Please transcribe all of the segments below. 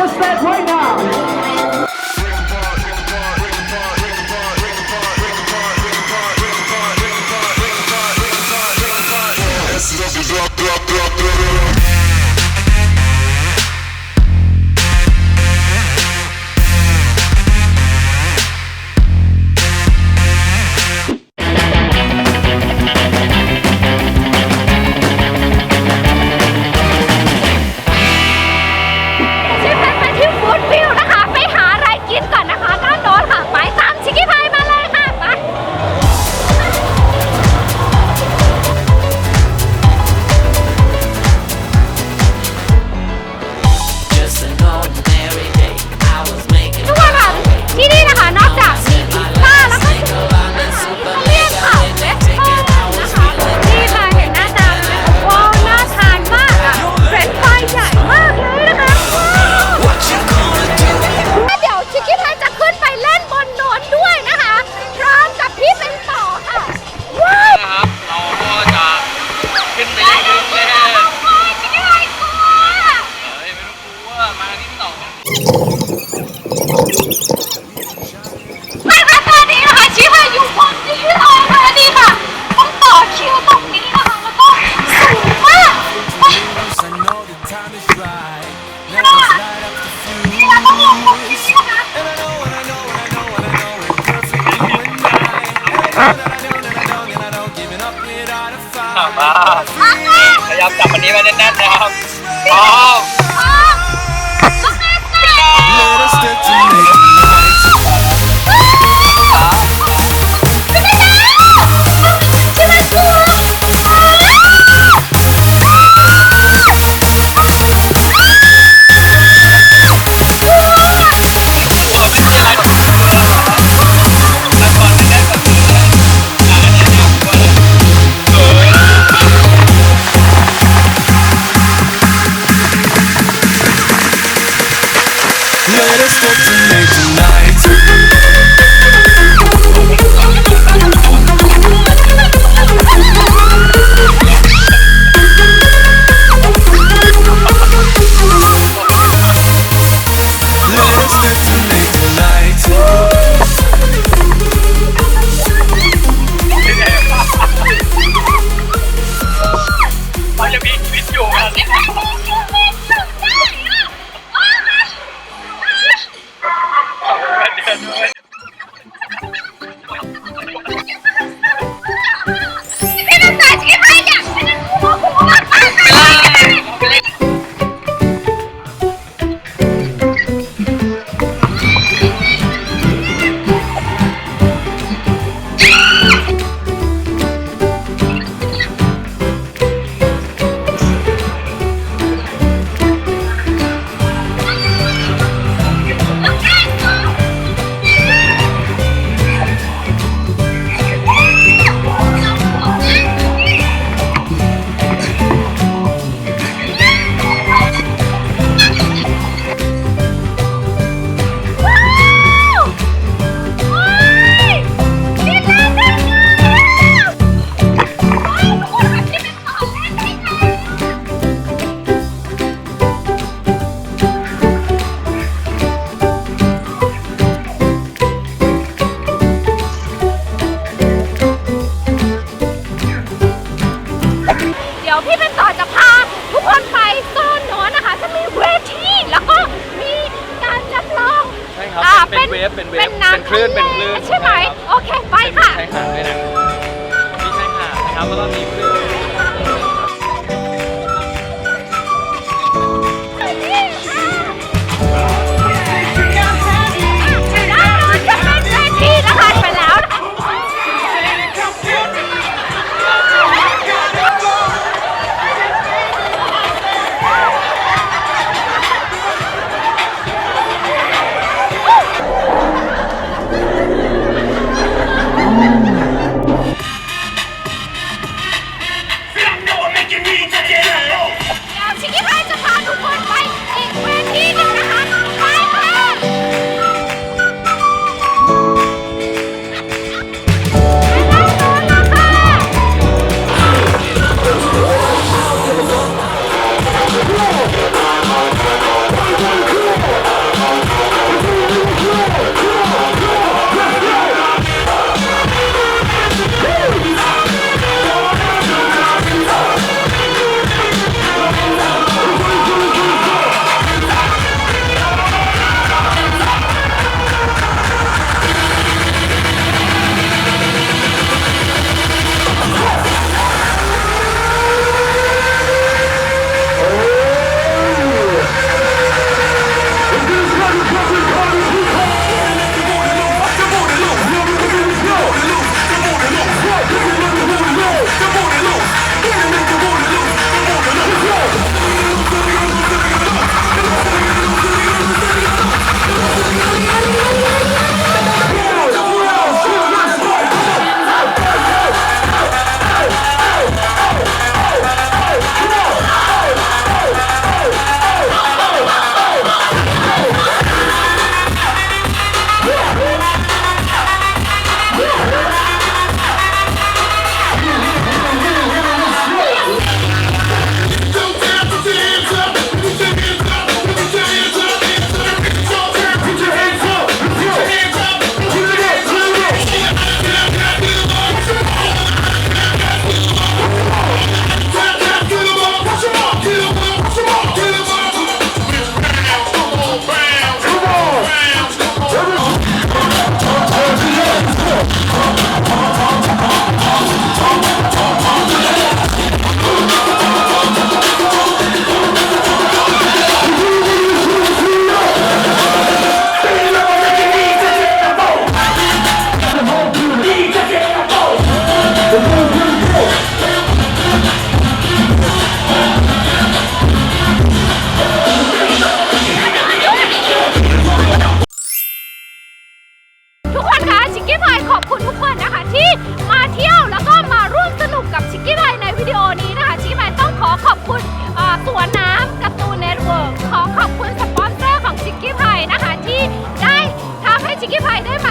just that พยายามจับวันนี้มาแน่นๆนะครับพร้อม ครับอ่าเป็นเวฟเป็นเวฟเป็นน้ำคลื่นเป็นคลื่นใช่ไหมโอเคไปค่ะ มีชายหาดด้วยนะมีชาหาดนะครับแล้วก็มี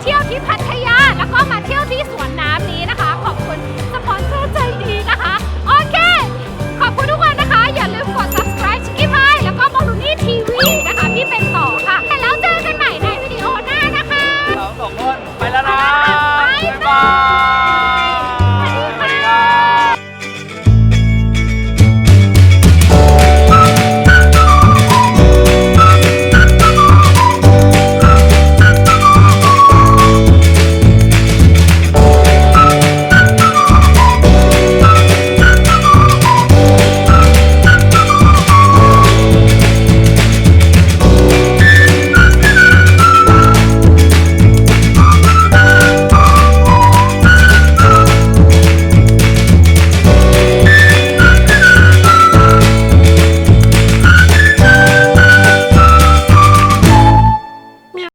เที่